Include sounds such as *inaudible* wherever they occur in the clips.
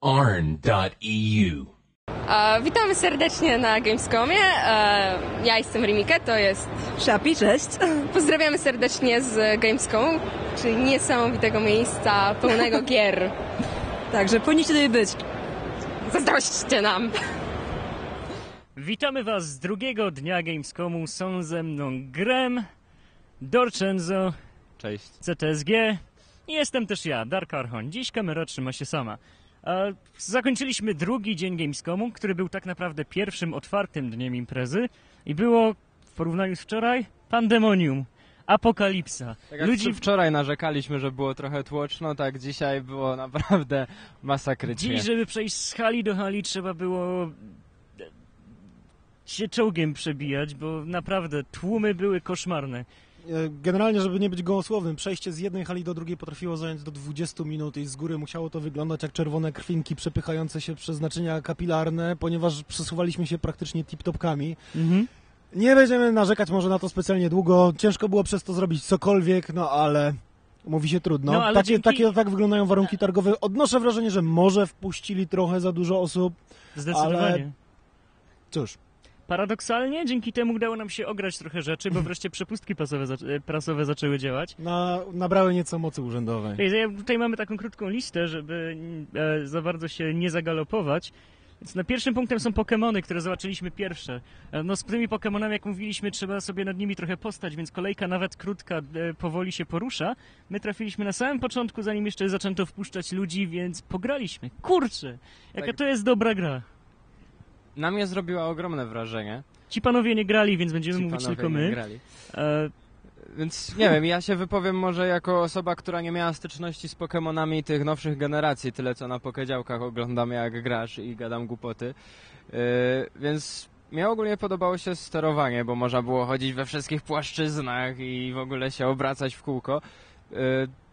arn.eu. E, witamy serdecznie na Gamescomie. E, ja jestem Rimike, to jest... Szapi, cześć. *laughs* Pozdrawiamy serdecznie z Gamescomu, czyli niesamowitego miejsca pełnego *laughs* gier. Także powinniście tutaj być. Zazdrośćcie nam! Witamy Was z drugiego dnia Gamescomu. Są ze mną Grem, Dorczenzo, Cześć. CTSG i jestem też ja, Dark Archon. Dziś kamera trzyma się sama. Zakończyliśmy drugi dzień Gamescomu, który był tak naprawdę pierwszym otwartym dniem imprezy i było w porównaniu z wczoraj pandemonium, apokalipsa. Tak jak Ludzi wczoraj narzekaliśmy, że było trochę tłoczno, tak dzisiaj było naprawdę masakrycznie. Dziś, żeby przejść z hali do hali, trzeba było e, się czołgiem przebijać, bo naprawdę tłumy były koszmarne. E, Generalnie, żeby nie być gołosłownym, przejście z jednej hali do drugiej potrafiło zająć do 20 minut i z góry musiało to wyglądać jak czerwone krwinki przepychające się przez naczynia kapilarne, ponieważ przesuwaliśmy się praktycznie tip-topkami. Mhm. Nie będziemy narzekać może na to specjalnie długo, ciężko było przez to zrobić cokolwiek, no ale mówi się trudno. No, takie, dzięki- takie tak wyglądają warunki targowe. Odnoszę wrażenie, że może wpuścili trochę za dużo osób. Zdecydowanie. Ale- Cóż, Paradoksalnie dzięki temu udało nam się ograć trochę rzeczy, bo *laughs* wreszcie przepustki prasowe, zac- e, prasowe zaczęły działać. na, nabrały nieco mocy urzędowej. Ej, ja- Tutaj mamy taką krótką listę, żeby e, za bardzo się nie zagalopować. Więc na pierwszym punktem są Pokémony, które zobaczyliśmy pierwsze. E, No z tymi Pokémonami, jak mówiliśmy, trzeba sobie nad nimi trochę postać, więc kolejka nawet krótka e, powoli się porusza. My trafiliśmy na samym początku, zanim jeszcze zaczęto wpuszczać ludzi, więc pograliśmy. Kurczę, jaka Tak. to jest dobra gra. Na mnie zrobiła ogromne wrażenie. Ci panowie nie grali, więc będziemy Ci mówić tylko my. Grali. E, Więc nie wiem, ja się wypowiem może jako osoba, która nie miała styczności z Pokemonami tych nowszych generacji, tyle co na pokedziałkach oglądam jak grasz i gadam głupoty. Yy, więc mnie ogólnie podobało się sterowanie, bo można było chodzić we wszystkich płaszczyznach i w ogóle się obracać w kółko. Yy,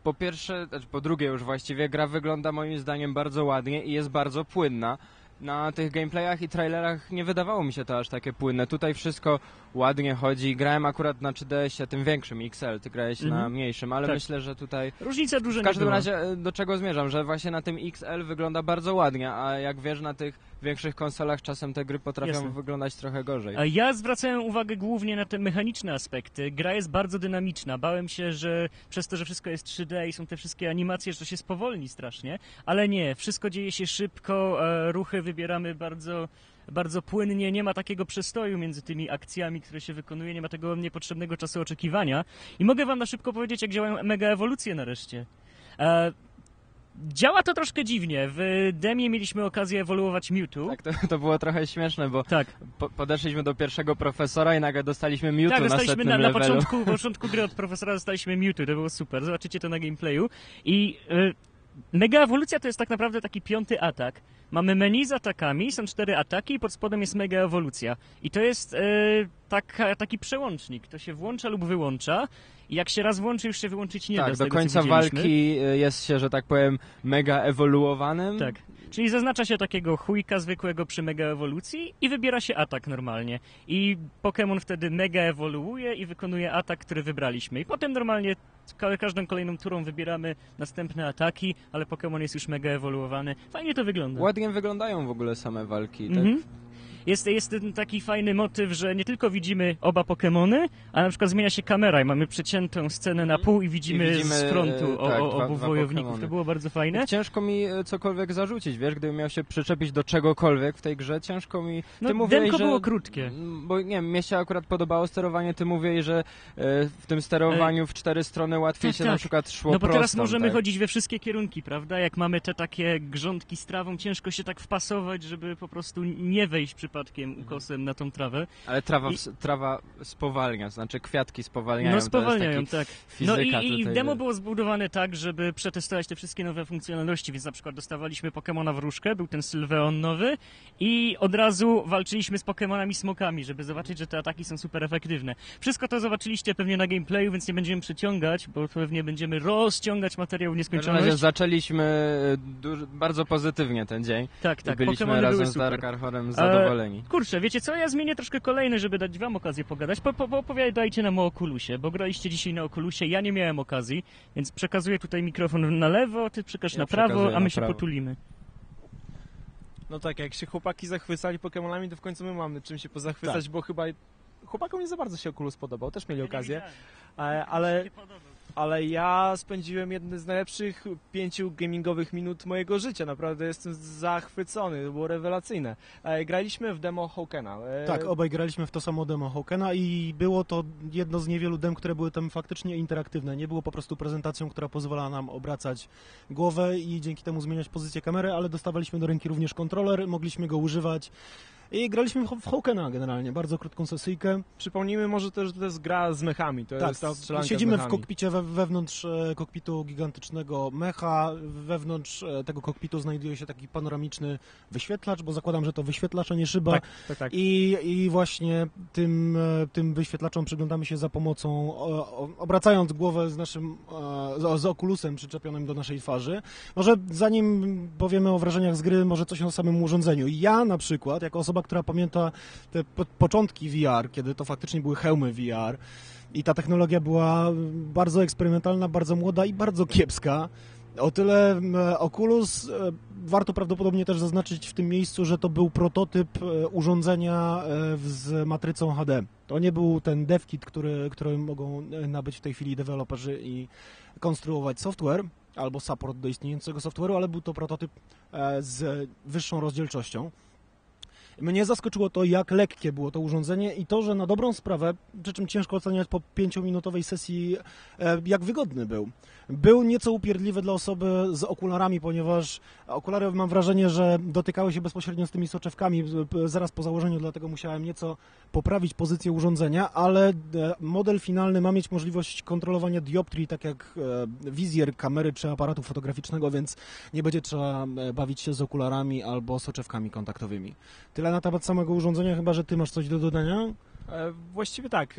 po pierwsze, znaczy po drugie już właściwie gra wygląda moim zdaniem bardzo ładnie i jest bardzo płynna. Na tych gameplayach i trailerach nie wydawało mi się to aż takie płynne. Tutaj wszystko ładnie chodzi. Grałem akurat na 3DS-ie, tym większym XL, ty grałeś na Mhm. mniejszym, ale Tak. myślę, że tutaj różnica duża w każdym razie e, do czego zmierzam, że właśnie na tym XL wygląda bardzo ładnie, a jak wiesz, na tych większych konsolach czasem te gry potrafią Jasne. wyglądać trochę gorzej. A ja zwracałem uwagę głównie na te mechaniczne aspekty. Gra jest bardzo dynamiczna. Bałem się, że przez to, że wszystko jest 3D i są te wszystkie animacje, że to się spowolni strasznie, ale nie. Wszystko dzieje się szybko, e, ruchy wybieramy bardzo, bardzo płynnie. Nie ma takiego przestoju między tymi akcjami, które się wykonuje, nie ma tego niepotrzebnego czasu oczekiwania. I mogę wam na szybko powiedzieć, jak działają mega ewolucje nareszcie. E, Działa to troszkę dziwnie. W demie mieliśmy okazję ewoluować Mewtwo. Tak, to, to było trochę śmieszne, bo tak. po, podeszliśmy do pierwszego profesora i nagle dostaliśmy Mewtwo Tak, na dostaliśmy na, na levelu. początku, na początku gry od profesora dostaliśmy Mewtwo, to było super. Zobaczycie to na gameplayu. I y, Mega Ewolucja to jest tak naprawdę taki piąty atak. Mamy menu z atakami, są cztery ataki i pod spodem jest Mega Ewolucja. I to jest y, taka, taki przełącznik. To się włącza lub wyłącza. I jak się raz włączy, już się wyłączyć nie da. Tak, do tego, końca walki e, jest się, że tak powiem, mega ewoluowanym. Tak. Czyli zaznacza się takiego chujka zwykłego przy mega ewolucji i wybiera się atak normalnie. I Pokémon wtedy mega ewoluuje i wykonuje atak, który wybraliśmy. I potem normalnie ka- każdą kolejną turą wybieramy następne ataki, ale Pokémon jest już mega ewoluowany. Fajnie to wygląda. Ładnie wyglądają w ogóle same walki. Tak? Mhm. Jest, jest ten taki fajny motyw, że nie tylko widzimy oba Pokémony, a na przykład zmienia się kamera i mamy przeciętą scenę na pół i widzimy, I widzimy, z frontu o, tak, o, dwa- obu dwa wojowników. Pokémony. To było bardzo fajne. Ciężko mi e, cokolwiek zarzucić, wiesz, gdybym miał się przyczepić do czegokolwiek w tej grze, ciężko mi... No, Ty mówiłeś, demko że... było krótkie. Bo nie wiem, mnie się akurat podobało sterowanie, ty mówiłeś, że e, w tym sterowaniu w cztery strony łatwiej tak, się tak. na przykład szło No bo teraz prostą, możemy tak? chodzić we wszystkie kierunki, prawda? Jak mamy te takie grządki z trawą, ciężko się tak wpasować, żeby po prostu nie wejść przypadkiem ukosem na tą trawę. Ale trawa, I- trawa spowalnia, znaczy kwiatki spowalniają. No spowalniają, tak. No i, i demo było zbudowane tak, żeby przetestować te wszystkie nowe funkcjonalności, więc na przykład dostawaliśmy Pokemona wróżkę, był ten Sylveon nowy i od razu walczyliśmy z Pokemonami smokami, żeby zobaczyć, że te ataki są super efektywne. Wszystko to zobaczyliście pewnie na gameplayu, więc nie będziemy przeciągać, bo pewnie będziemy rozciągać materiał w W każdym razie nieskończoność. zaczęliśmy e, bardzo pozytywnie ten dzień. Tak, i tak, byliśmy Pokemony razem z. Dark Archorem zadowoleni. Kurczę, wiecie co, ja zmienię troszkę kolejny, żeby dać wam okazję pogadać. Po, po, opowiadajcie nam o Oculusie, bo graliście dzisiaj na Oculusie, ja nie miałem okazji, więc przekazuję tutaj mikrofon na lewo, ty przekaż Ja na prawo, a my się prawo. potulimy. No tak, jak się chłopaki zachwycali Pokemonami, to w końcu my mamy czym się pozachwycać, Tak. bo chyba chłopakom nie za bardzo się Oculus podobał, też mieli okazję, e, ale, Nie podobał. Ale ja spędziłem jedne z najlepszych pięciu gamingowych minut mojego życia, naprawdę jestem zachwycony, to było rewelacyjne. E, Graliśmy w demo Hawkena. E, Tak, obaj graliśmy w to samo demo Hawkena i było to jedno z niewielu dem, które były tam faktycznie interaktywne. Nie było po prostu prezentacją, która pozwala nam obracać głowę i dzięki temu zmieniać pozycję kamery, ale dostawaliśmy do ręki również kontroler, mogliśmy go używać i graliśmy w Hawkena generalnie, bardzo krótką sesyjkę. Przypomnijmy może też, że to jest gra z mechami, to Tak, jest strzelanka siedzimy w kokpicie we, wewnątrz e, kokpitu gigantycznego mecha. Wewnątrz e, tego kokpitu znajduje się taki panoramiczny wyświetlacz, bo zakładam, że to wyświetlacz, a nie szyba. Tak, tak, tak. I, I właśnie tym, e, tym wyświetlaczom przyglądamy się za pomocą, obracając głowę z naszym, z okulusem przyczepionym do naszej twarzy. Może zanim powiemy o wrażeniach z gry, może coś o samym urządzeniu. Ja na przykład, jako osoba, która pamięta te po, początki VR, kiedy to faktycznie były hełmy VR i ta technologia była bardzo eksperymentalna, bardzo młoda i bardzo kiepska, o tyle Oculus, e, warto prawdopodobnie też zaznaczyć w tym miejscu, że to był prototyp e, urządzenia e, z matrycą HD. To nie był ten devkit, który, który mogą nabyć w tej chwili deweloperzy i konstruować software albo support do istniejącego software'u, ale był to prototyp z wyższą rozdzielczością. Mnie zaskoczyło to, jak lekkie było to urządzenie i to, że na dobrą sprawę, przy czym ciężko oceniać po pięciominutowej sesji, e, jak wygodny był. Był nieco upierdliwy dla osoby z okularami, ponieważ okulary mam wrażenie, że dotykały się bezpośrednio z tymi soczewkami zaraz po założeniu, dlatego musiałem nieco poprawić pozycję urządzenia, ale e, model finalny ma mieć możliwość kontrolowania dioptrii, tak jak e, wizjer kamery czy aparatu fotograficznego, więc nie będzie trzeba bawić się z okularami albo soczewkami kontaktowymi. Tyle na temat samego urządzenia, chyba że ty masz coś do dodania? E, Właściwie tak.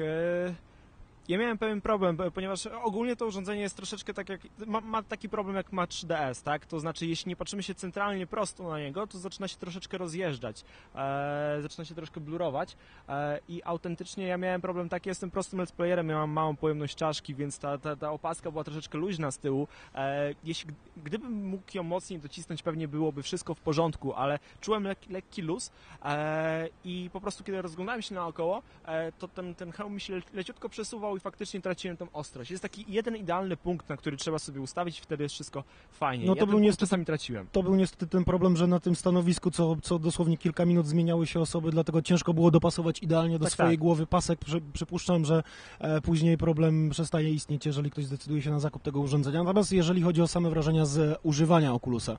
Ja miałem pewien problem, ponieważ ogólnie to urządzenie jest troszeczkę tak jak. Ma, ma taki problem jak ma 3DS, tak? To znaczy, jeśli nie patrzymy się centralnie prosto na niego, to zaczyna się troszeczkę rozjeżdżać. E, zaczyna się troszkę blurować. E, I autentycznie ja miałem problem taki, jestem prostym let's playerem, ja mam małą pojemność czaszki, więc ta, ta, ta opaska była troszeczkę luźna z tyłu. E, jeśli, gdybym mógł ją mocniej docisnąć, pewnie byłoby wszystko w porządku, ale czułem lekki, lekki luz e, i po prostu kiedy rozglądałem się naokoło, e, to ten, ten hełm mi się le, leciutko przesuwał i faktycznie traciłem tą ostrość. Jest taki jeden idealny punkt, na który trzeba sobie ustawić i wtedy jest wszystko fajnie. No ja to ten był niestety- czasami traciłem. To był niestety ten problem, że na tym stanowisku co, co dosłownie kilka minut zmieniały się osoby, dlatego ciężko było dopasować idealnie do Tak, swojej tak. głowy pasek. Przy, przypuszczam, że e, później problem przestaje istnieć, jeżeli ktoś zdecyduje się na zakup tego urządzenia. Natomiast jeżeli chodzi o same wrażenia z używania Oculusa,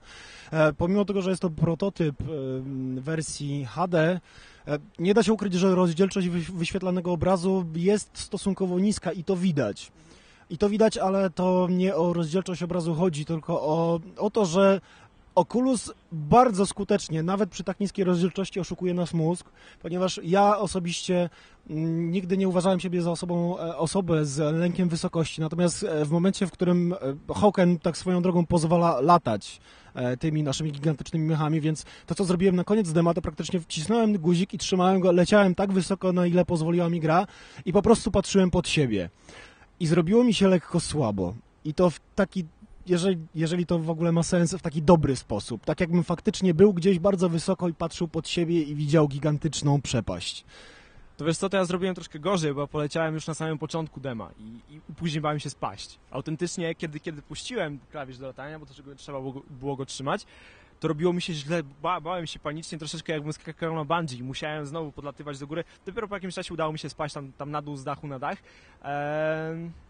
e, pomimo tego, że jest to prototyp e, wersji HD, nie da się ukryć, że rozdzielczość wyś- wyświetlanego obrazu jest stosunkowo niska i to widać. I to widać, ale to nie o rozdzielczość obrazu chodzi, tylko o, o to, że Oculus bardzo skutecznie, nawet przy tak niskiej rozdzielczości, oszukuje nasz mózg, ponieważ ja osobiście mm, nigdy nie uważałem siebie za osobą, e, osobę z lękiem wysokości, natomiast e, w momencie, w którym e, Hawken tak swoją drogą pozwala latać e, tymi naszymi gigantycznymi mechami, więc to, co zrobiłem na koniec dema, to praktycznie wcisnąłem guzik i trzymałem go, leciałem tak wysoko, na ile pozwoliła mi gra i po prostu patrzyłem pod siebie. I zrobiło mi się lekko słabo. I to w taki jeżeli, jeżeli to w ogóle ma sens, w taki dobry sposób. Tak jakbym faktycznie był gdzieś bardzo wysoko i patrzył pod siebie i widział gigantyczną przepaść. To wiesz co, to ja zrobiłem troszkę gorzej, bo poleciałem już na samym początku dema i, i później bałem się spaść. Autentycznie, kiedy, kiedy puściłem klawisz do latania, bo to trzeba było, było go trzymać, to robiło mi się źle, ba, bałem się panicznie, troszeczkę jakbym skakał na bungee. Musiałem znowu podlatywać do góry. Dopiero po jakimś czasie udało mi się spaść tam, tam na dół z dachu na dach. I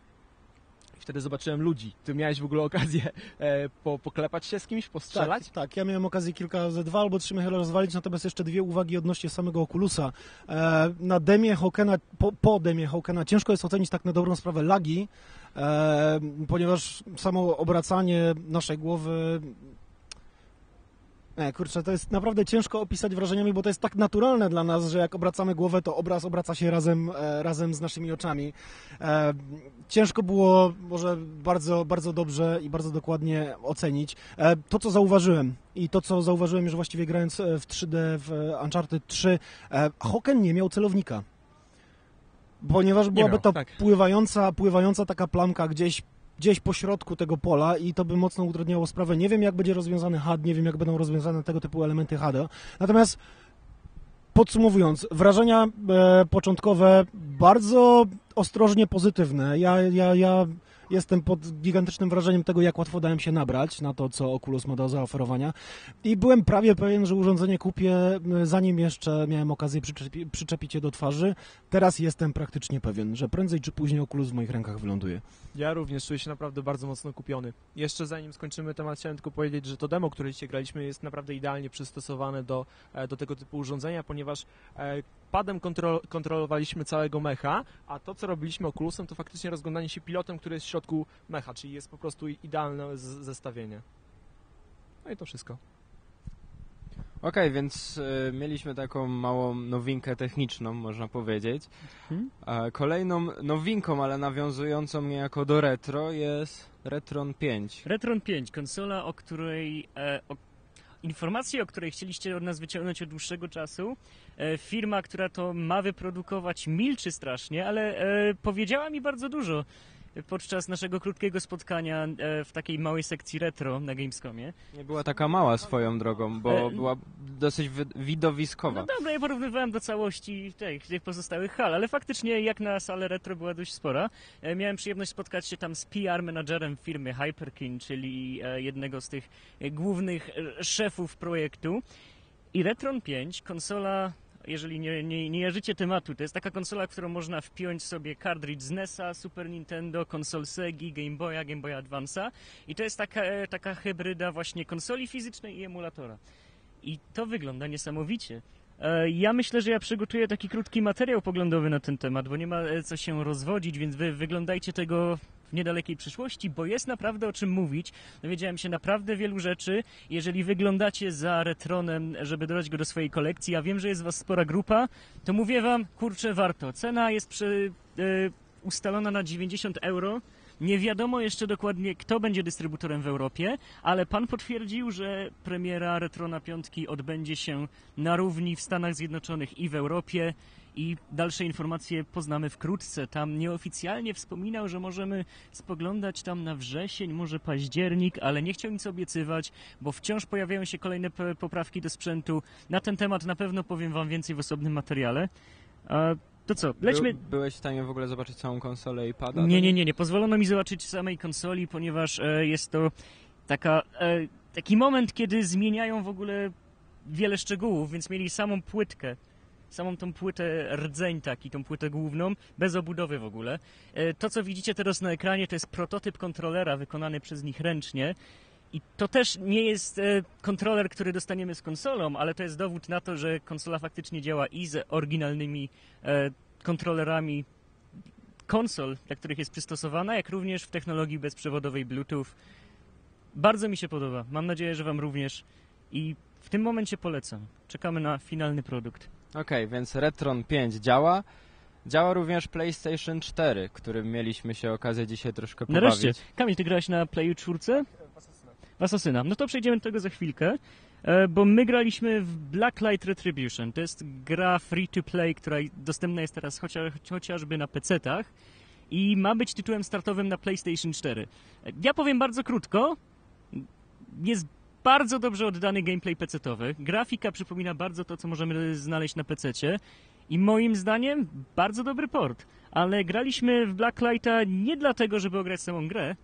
wtedy zobaczyłem ludzi. Ty miałeś w ogóle okazję *laughs* e, po, poklepać się z kimś, postrzelać? Tak, tak, ja miałem okazję kilka, ze dwa albo trzy mechy rozwalić, natomiast jeszcze dwie uwagi odnośnie samego Oculusa. E, na demie Hawkena, po, po demie Hawkena ciężko jest ocenić tak na dobrą sprawę lagi, e, ponieważ samo obracanie naszej głowy kurczę, to jest naprawdę ciężko opisać wrażeniami, bo to jest tak naturalne dla nas, że jak obracamy głowę, to obraz obraca się razem, e, razem z naszymi oczami. E, ciężko było może bardzo, bardzo dobrze i bardzo dokładnie ocenić. E, to, co zauważyłem i to, co zauważyłem już właściwie grając e, w 3D w e, Uncharted 3, e, Hoken nie miał celownika. Ponieważ byłaby to tak. pływająca, pływająca taka plamka gdzieś gdzieś po środku tego pola i to by mocno utrudniało sprawę. Nie wiem, jak będzie rozwiązany HUD, nie wiem, jak będą rozwiązane tego typu elementy HUD. Natomiast podsumowując, wrażenia e, początkowe bardzo ostrożnie pozytywne. Ja, ja, ja jestem pod gigantycznym wrażeniem tego, jak łatwo dałem się nabrać na to, co Oculus ma do zaoferowania. I byłem prawie pewien, że urządzenie kupię, zanim jeszcze miałem okazję przyczepi, przyczepić je do twarzy. Teraz jestem praktycznie pewien, że prędzej czy później Oculus w moich rękach wyląduje. Ja również czuję się naprawdę bardzo mocno kupiony. Jeszcze zanim skończymy temat, chciałem tylko powiedzieć, że to demo, które dzisiaj graliśmy, jest naprawdę idealnie przystosowane do, e, do tego typu urządzenia, ponieważ e, padem kontro kontrolowaliśmy całego mecha, a to, co robiliśmy Oculusem, to faktycznie rozglądanie się pilotem, który jest w środku mecha, czyli jest po prostu idealne zestawienie. No i to wszystko. Okej, więc y, mieliśmy taką małą nowinkę techniczną, można powiedzieć. Mhm. A kolejną nowinką, ale nawiązującą niejako do retro jest Retron 5. Retron 5, konsola, o której... E, o, informacji, o której chcieliście od nas wyciągnąć od dłuższego czasu. E, firma, która to ma wyprodukować, milczy strasznie, ale e, powiedziała mi bardzo dużo podczas naszego krótkiego spotkania e, w takiej małej sekcji retro na Gamescomie. Nie była taka mała swoją drogą, bo E, była dosyć wi- widowiskowa. No dobra, ja porównywałem do całości tych, tych pozostałych hal, ale faktycznie jak na salę retro była dość spora. E, miałem przyjemność spotkać się tam z PR menadżerem firmy Hyperkin, czyli jednego z tych głównych szefów projektu. I Retron 5, konsola, jeżeli nie, nie, nie tematu, to jest taka konsola, którą można wpiąć sobie cartridge z NES-a, Super Nintendo, konsol Segi, Game Boya, Game Boya Advance'a i to jest taka, e, taka hybryda właśnie konsoli fizycznej i emulatora. I to wygląda niesamowicie. E, Ja myślę, że ja przygotuję taki krótki materiał poglądowy na ten temat, bo nie ma e, co się rozwodzić, więc wy wyglądajcie tego w niedalekiej przyszłości, bo jest naprawdę o czym mówić. Dowiedziałem się naprawdę wielu rzeczy. Jeżeli wyglądacie za Retronem, żeby dodać go do swojej kolekcji, ja wiem, że jest was spora grupa, to mówię wam, kurczę, warto. Cena jest przy, e, ustalona na 90 euro. Nie wiadomo jeszcze dokładnie, kto będzie dystrybutorem w Europie, ale pan potwierdził, że premiera Retrona 5 odbędzie się na równi w Stanach Zjednoczonych i w Europie. I dalsze informacje poznamy wkrótce. Tam nieoficjalnie wspominał, że możemy spoglądać tam na wrzesień, może październik, ale nie chciał nic obiecywać, bo wciąż pojawiają się kolejne poprawki do sprzętu. Na ten temat na pewno powiem wam więcej w osobnym materiale. To co, lećmy... By, byłeś w stanie w ogóle zobaczyć całą konsolę i pada? Nie, nie, nie, nie. Pozwolono mi zobaczyć samej konsoli, ponieważ e, jest to taka, e, taki moment, kiedy zmieniają w ogóle wiele szczegółów, więc mieli samą płytkę, samą tą płytę rdzeń taki, tą płytę główną, bez obudowy w ogóle. E, to, co widzicie teraz na ekranie, to jest prototyp kontrolera wykonany przez nich ręcznie. I to też nie jest e, kontroler, który dostaniemy z konsolą, ale to jest dowód na to, że konsola faktycznie działa i z oryginalnymi e, kontrolerami konsol, dla których jest przystosowana, jak również w technologii bezprzewodowej Bluetooth. Bardzo mi się podoba. Mam nadzieję, że Wam również. I w tym momencie polecam. Czekamy na finalny produkt. Okej, więc Retron 5 działa. Działa również PlayStation 4, którym mieliśmy się okazję dzisiaj troszkę pobawić. Nareszcie. Kamil, ty grałeś na Playu 4? W Asasyna. No to przejdziemy do tego za chwilkę, e, bo my graliśmy w Blacklight Retribution. To jest gra free to play, która dostępna jest teraz chociaż, chociażby na PC-tach i ma być tytułem startowym na PlayStation 4. E, Ja powiem bardzo krótko. Jest bardzo dobrze oddany gameplay PC-towy. Grafika przypomina bardzo to, co możemy znaleźć na PC-cie. I moim zdaniem bardzo dobry port. Ale graliśmy w Blacklighta nie dlatego, żeby ograć samą grę,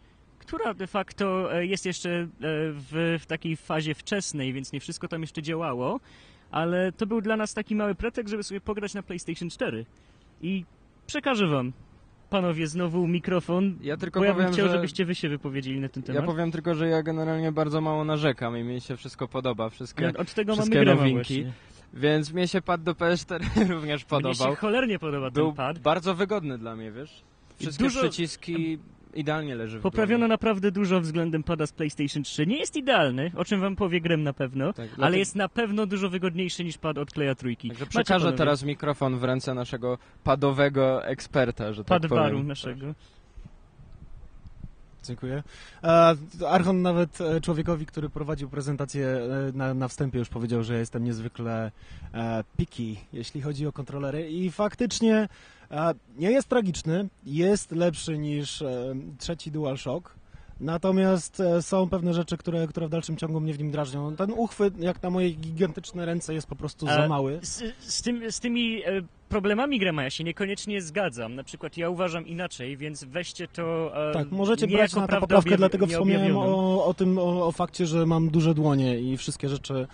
która de facto e, jest jeszcze e, w, w takiej fazie wczesnej, więc nie wszystko tam jeszcze działało, ale to był dla nas taki mały pretekst, żeby sobie pograć na PlayStation 4. I przekażę wam, panowie, znowu mikrofon, Ja tylko bo ja bym powiem, chciał, że... żebyście wy się wypowiedzieli na ten temat. Ja powiem tylko, że ja generalnie bardzo mało narzekam i mi się wszystko podoba, wszystkie, No, Od tego wszystkie mamy nowinki. więc mnie się pad do PS4 *laughs* również Mnie się podobał. cholernie podoba Był ten pad. bardzo wygodny dla mnie, wiesz? Wszystkie Dużo- przyciski idealnie leży w Poprawiono dłoni. naprawdę dużo względem pada z PlayStation 3. Nie jest idealny, o czym wam powie Grem na pewno, Tak, ale dlatego- jest na pewno dużo wygodniejszy niż pad od Kleja Trójki. Także Macie, przekażę panowie, teraz mikrofon w ręce naszego padowego eksperta, że tak pad baru powiem. naszego. Dziękuję. Archon nawet e, człowiekowi, który prowadził prezentację e, na, na wstępie już powiedział, że jestem niezwykle e, picky, jeśli chodzi o kontrolery i faktycznie nie jest tragiczny, jest lepszy niż e, trzeci DualShock, natomiast e, są pewne rzeczy, które, które w dalszym ciągu mnie w nim drażnią. Ten uchwyt, jak na moje gigantyczne ręce, jest po prostu za E, mały. Z, z, tym, z tymi e, problemami Grema ja się niekoniecznie zgadzam. Na przykład ja uważam inaczej, więc weźcie to Tak, możecie brać na tę poprawkę, dlatego wspomniałem o, o tym, o, o fakcie, że mam duże dłonie i wszystkie rzeczy,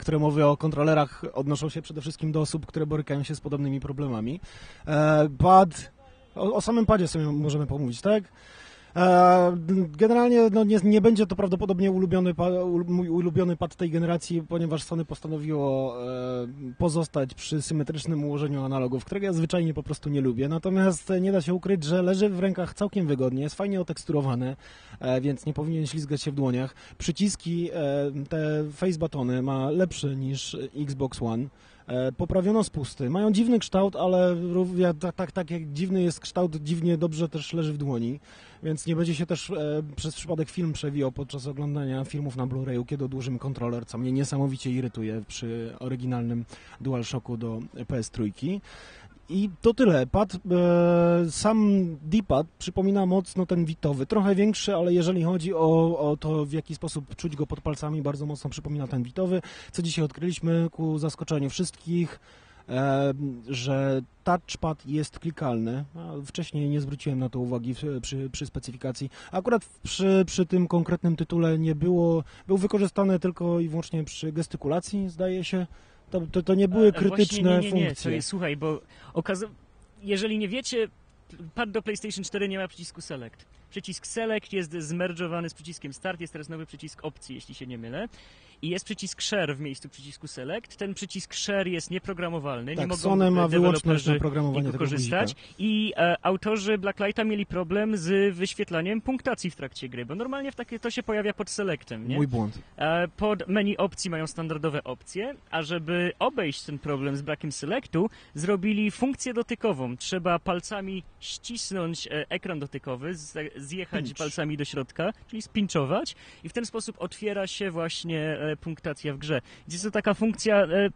które mówię o kontrolerach odnoszą się przede wszystkim do osób, które borykają się z podobnymi problemami. E, pad, o, o samym padzie sobie możemy pomówić, tak? E, Generalnie no, nie, nie będzie to prawdopodobnie ulubiony, mój ulubiony pad tej generacji, ponieważ Sony postanowiło e, pozostać przy symetrycznym ułożeniu analogów, którego ja zwyczajnie po prostu nie lubię. Natomiast nie da się ukryć, że leży w rękach całkiem wygodnie, jest fajnie oteksturowany, e, więc nie powinien ślizgać się w dłoniach. Przyciski, te face batony ma lepsze niż Xbox One. E, Poprawiono spusty. Mają dziwny kształt, ale tak, tak, tak jak dziwny jest kształt, dziwnie dobrze też leży w dłoni, więc nie będzie się też e, przez przypadek film przewijał podczas oglądania filmów na Blu-rayu, kiedy odłożymy kontroler, co mnie niesamowicie irytuje przy oryginalnym DualShocku do PS3. I to tyle. Pad, e, sam D-pad przypomina mocno ten witowy. Trochę większy, ale jeżeli chodzi o, o to, w jaki sposób czuć go pod palcami, bardzo mocno przypomina ten witowy. Co dzisiaj odkryliśmy ku zaskoczeniu wszystkich, e, że touchpad jest klikalny. Wcześniej nie zwróciłem na to uwagi przy, przy specyfikacji. Akurat przy, przy tym konkretnym tytule nie było, był wykorzystany tylko i wyłącznie przy gestykulacji, zdaje się. To, to, to nie były krytyczne Właśnie, nie, nie, nie. funkcje. To jest, słuchaj, bo jeżeli nie wiecie, pad do PlayStation 4 nie ma przycisku Select. Przycisk Select jest zmerdżowany z przyciskiem Start, jest teraz nowy przycisk opcji, jeśli się nie mylę. I jest przycisk Share w miejscu przycisku Select. Ten przycisk Share jest nieprogramowalny, nie Tak, mogą Sony ma wyłączność na programowanie korzystać. I e, autorzy Blacklighta mieli problem z wyświetlaniem punktacji w trakcie gry, bo normalnie w takie to się pojawia pod selectem, nie? Mój błąd. E, Pod menu opcji mają standardowe opcje, a żeby obejść ten problem z brakiem selectu, zrobili funkcję dotykową. Trzeba palcami ścisnąć e, ekran dotykowy, zjechać Pinch. palcami do środka, czyli spinczować i w ten sposób otwiera się właśnie e, punktacja w grze. Jest to taka funkcja, e, e,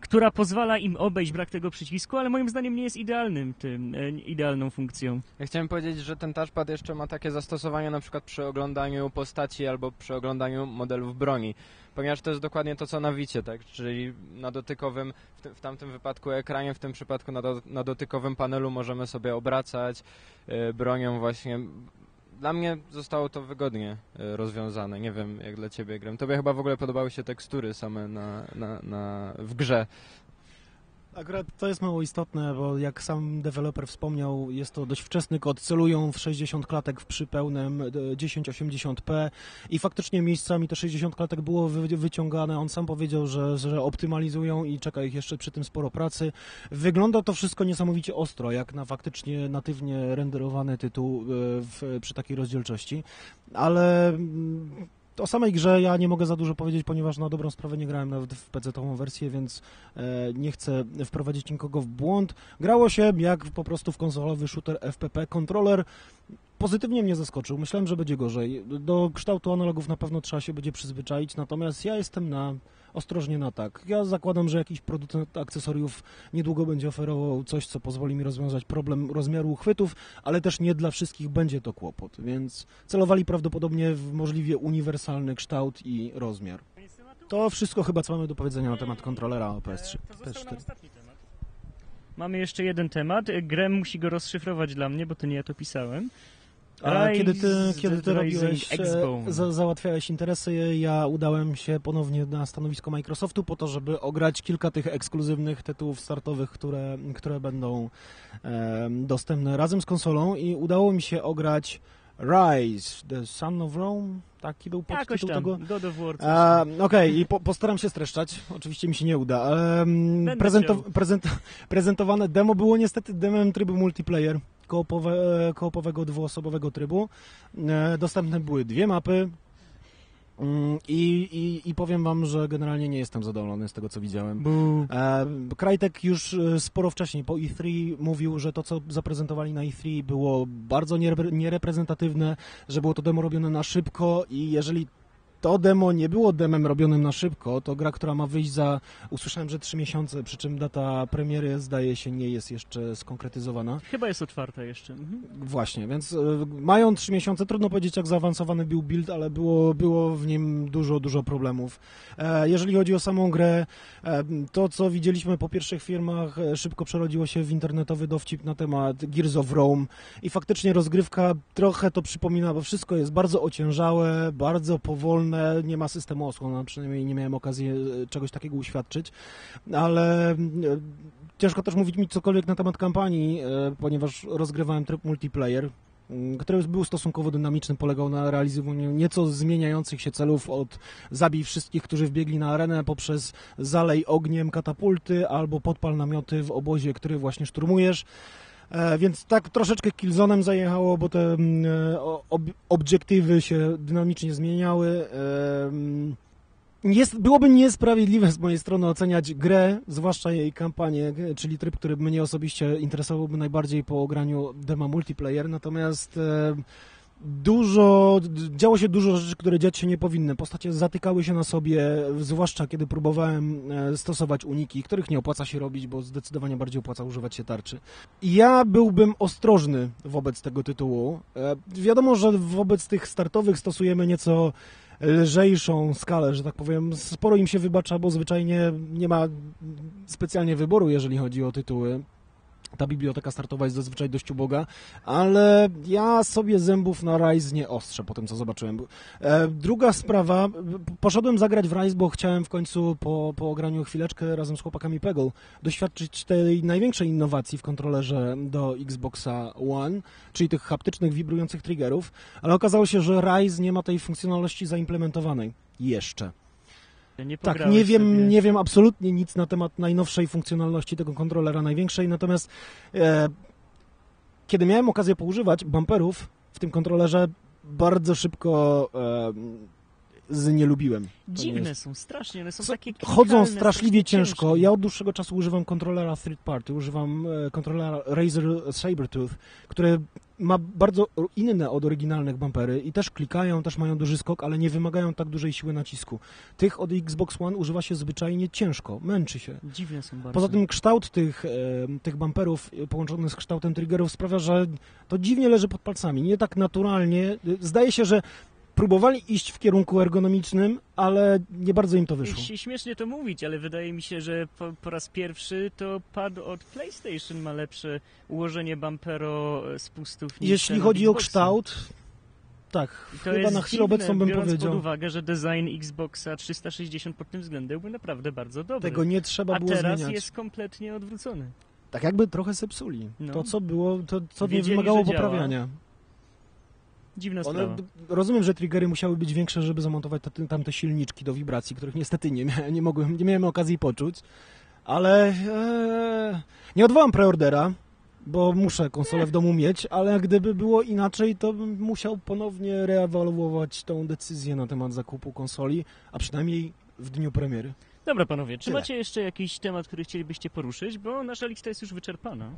która pozwala im obejść brak tego przycisku, ale moim zdaniem nie jest idealnym tym, e, idealną funkcją. Ja chciałem powiedzieć, że ten touchpad jeszcze ma takie zastosowanie na przykład przy oglądaniu postaci albo przy oglądaniu modelów broni, ponieważ to jest dokładnie to, co na Wicie, tak? Czyli na dotykowym, w, w tamtym wypadku ekranie, w tym przypadku na, do, na dotykowym panelu możemy sobie obracać bronią właśnie. Dla mnie zostało to wygodnie e, rozwiązane. Nie wiem, jak dla ciebie, Grem. Tobie chyba w ogóle podobały się tekstury same na, na, na, w grze. Akurat to jest mało istotne, bo jak sam deweloper wspomniał, jest to dość wczesny kod, celują w 60 klatek przy pełnym e, 1080p i faktycznie miejscami te 60 klatek było wy, wyciągane. On sam powiedział, że, że optymalizują i czeka ich jeszcze przy tym sporo pracy. Wygląda to wszystko niesamowicie ostro, jak na faktycznie natywnie renderowany tytuł e, w, przy takiej rozdzielczości, ale mm, o samej grze ja nie mogę za dużo powiedzieć, ponieważ na dobrą sprawę nie grałem nawet w PC-tową wersję, więc e, nie chcę wprowadzić nikogo w błąd. Grało się jak po prostu w konsolowy shooter FPP. Kontroler pozytywnie mnie zaskoczył. Myślałem, że będzie gorzej. Do kształtu analogów na pewno trzeba się będzie przyzwyczaić, natomiast ja jestem na ostrożnie na tak. Ja zakładam, że jakiś producent akcesoriów niedługo będzie oferował coś, co pozwoli mi rozwiązać problem rozmiaru uchwytów, ale też nie dla wszystkich będzie to kłopot, więc celowali prawdopodobnie w możliwie uniwersalny kształt i rozmiar. To wszystko chyba, co mamy do powiedzenia na temat kontrolera o PS3. To został nam PS4. ostatni temat. Mamy jeszcze jeden temat. Grem musi go rozszyfrować dla mnie, bo to nie ja to pisałem. A Rise kiedy ty, kiedy ty robiłeś, e, za, załatwiałeś interesy, ja udałem się ponownie na stanowisko Microsoftu po to, żeby ograć kilka tych ekskluzywnych tytułów startowych, które, które będą e, dostępne razem z konsolą i udało mi się ograć Rise, The Son of Rome, taki był podtytuł tego. God of War. tam. Okej, i po, postaram się streszczać. Oczywiście mi się nie uda. prezento, prezent, *laughs* prezentowane demo było niestety demem trybu multiplayer, koopowe, koopowego dwuosobowego trybu. E, dostępne były dwie mapy. Mm, I, i, I powiem wam, że generalnie nie jestem zadowolony z tego, co widziałem. E, Krajtek już e, sporo wcześniej po E3 mówił, że to, co zaprezentowali na E3 było bardzo nierepre- niereprezentatywne, że było to demo robione na szybko i jeżeli to demo nie było demem robionym na szybko, to gra, która ma wyjść za, usłyszałem, że trzy miesiące, przy czym data premiery zdaje się nie jest jeszcze skonkretyzowana. Chyba jest otwarta jeszcze. Mhm. Właśnie, więc e, mają trzy miesiące, trudno powiedzieć jak zaawansowany był build, ale było, było w nim dużo, dużo problemów. E, jeżeli chodzi o samą grę, e, to co widzieliśmy po pierwszych firmach szybko przerodziło się w internetowy dowcip na temat Gears of Rome i faktycznie rozgrywka trochę to przypomina, bo wszystko jest bardzo ociężałe, bardzo powolne, nie ma systemu osłon, przynajmniej nie miałem okazji e, czegoś takiego uświadczyć, ale e, ciężko też mówić mi cokolwiek na temat kampanii, e, ponieważ rozgrywałem tryb multiplayer, m, który był stosunkowo dynamiczny, polegał na realizowaniu nieco zmieniających się celów od zabij wszystkich, którzy wbiegli na arenę, poprzez zalej ogniem katapulty albo podpal namioty w obozie, który właśnie szturmujesz. E, więc tak troszeczkę Killzone'em zajechało, bo te mm, e, ob obiektywy się dynamicznie zmieniały. Jest, byłoby niesprawiedliwe z mojej strony oceniać grę, zwłaszcza jej kampanię, czyli tryb, który mnie osobiście interesowałby najbardziej po graniu dema multiplayer, natomiast dużo, działo się dużo rzeczy, które dziać się nie powinny. Postacie zatykały się na sobie, zwłaszcza kiedy próbowałem e, stosować uniki, których nie opłaca się robić, bo zdecydowanie bardziej opłaca używać się tarczy. Ja byłbym ostrożny wobec tego tytułu. E, Wiadomo, że wobec tych startowych stosujemy nieco lżejszą skalę, że tak powiem. Sporo im się wybacza, bo zwyczajnie nie ma specjalnie wyboru, jeżeli chodzi o tytuły. Ta biblioteka startowa jest zazwyczaj dość uboga, ale ja sobie zębów na Rise nie ostrzę po tym, co zobaczyłem. E, druga sprawa, poszedłem zagrać w Rise, bo chciałem w końcu po, po ograniu chwileczkę razem z chłopakami Peggle doświadczyć tej największej innowacji w kontrolerze do Xboxa One, czyli tych haptycznych, wibrujących triggerów, ale okazało się, że Rise nie ma tej funkcjonalności zaimplementowanej. Jeszcze. Nie Tak, nie wiem, sobie. nie wiem absolutnie nic na temat najnowszej funkcjonalności tego kontrolera największej, natomiast e, kiedy miałem okazję poużywać bumperów w tym kontrolerze, bardzo szybko e, z nie lubiłem. To nie Dziwne jest- są, strasznie, one są Co- takie Chodzą straszliwie ciężko. ciężkie. Ja od dłuższego czasu używam kontrolera third party, używam e, kontrolera Razer Sabertooth, który ma bardzo inne od oryginalnych bumpery i też klikają, też mają duży skok, ale nie wymagają tak dużej siły nacisku. Tych od Xbox One używa się zwyczajnie ciężko, męczy się. Dziwne są bardzo. Poza tym kształt tych, e, tych bumperów e, połączony z kształtem triggerów sprawia, że to dziwnie leży pod palcami, nie tak naturalnie. E, Zdaje się, że próbowali iść w kierunku ergonomicznym, ale nie bardzo im to wyszło. Śmiesznie to mówić, ale wydaje mi się, że po, po raz pierwszy to pad od PlayStation ma lepsze ułożenie bumpero e, spustów niż Jeśli chodzi o kształt, tak, I to chyba na chwilę dziwne, obecną bym biorąc powiedział, pod uwagę, że design Xboxa 360 pod tym względem był naprawdę bardzo dobry. tego nie trzeba A było teraz zmieniać. jest kompletnie odwrócony. Tak jakby trochę zepsuli. No. To, co było, to, co nie Wiedzieli, wymagało że działa. poprawiania. Dziwna One, sprawa. rozumiem, że triggery musiały być większe, żeby zamontować te, tamte silniczki do wibracji, których niestety nie, miałem, nie, mogłem, nie miałem okazji poczuć, ale e, nie odwołam preordera, bo muszę konsolę w domu mieć, ale gdyby było inaczej, to bym musiał ponownie reewaluować tą decyzję na temat zakupu konsoli, a przynajmniej w dniu premiery. Dobra panowie, czy Tyle. macie jeszcze jakiś temat, który chcielibyście poruszyć? Bo nasza lista jest już wyczerpana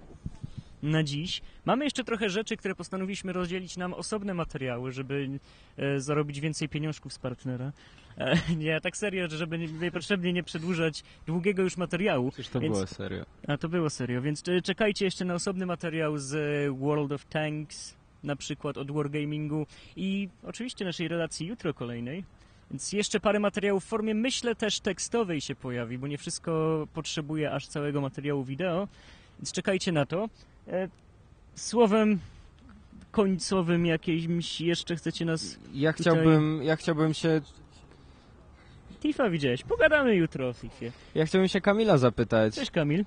na dziś. Mamy jeszcze trochę rzeczy, które postanowiliśmy rozdzielić nam osobne materiały, żeby e, zarobić więcej pieniążków z partnera. E, *laughs* nie, tak serio, żeby nie- niepotrzebnie nie przedłużać długiego już materiału. Przecież to Więc- było serio. A to było serio, więc e, czekajcie jeszcze na osobny materiał z e, World of Tanks, na przykład od Wargamingu i oczywiście naszej relacji jutro kolejnej. Więc jeszcze parę materiałów w formie, myślę, też tekstowej się pojawi, bo nie wszystko potrzebuje aż całego materiału wideo, więc czekajcie na to. E, słowem końcowym jakimś jeszcze chcecie nas... Ja Tutaj- chciałbym, ja chciałbym się, Tifa widziałeś, pogadamy jutro o Tifie. ja chciałbym się Kamila zapytać Cześć Kamil.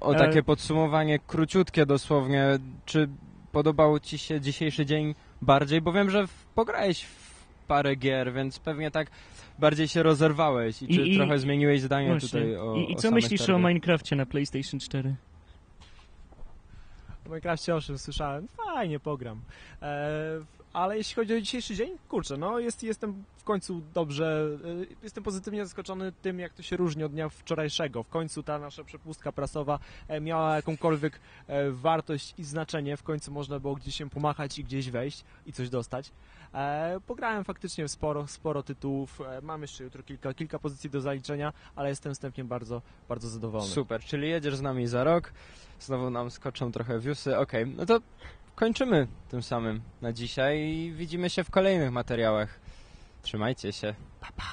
o E, takie podsumowanie króciutkie dosłownie. Czy podobał Ci się dzisiejszy dzień bardziej? Bo wiem, że w, pograłeś w parę gier, więc pewnie tak bardziej się rozerwałeś i, I- czy i- trochę zmieniłeś zdanie Właśnie. tutaj o I, i co myślisz o? Minecrafcie na PlayStation 4? Minecrafcie owszem słyszałem, fajnie pogram. E, Ale jeśli chodzi o dzisiejszy dzień, kurczę, no jest, jestem w końcu dobrze, y, jestem pozytywnie zaskoczony tym, jak to się różni od dnia wczorajszego. W końcu ta nasza przepustka prasowa e, miała jakąkolwiek e, wartość i znaczenie. W końcu można było gdzieś się pomachać i gdzieś wejść i coś dostać. E, Pograłem faktycznie w sporo, sporo tytułów. E, Mam jeszcze jutro kilka, kilka pozycji do zaliczenia, ale jestem wstępnie bardzo, bardzo zadowolony. Super, czyli jedziesz z nami za rok, znowu nam skoczą trochę viewsy, okej, no to kończymy tym samym na dzisiaj i widzimy się w kolejnych materiałach. Trzymajcie się. Pa, pa.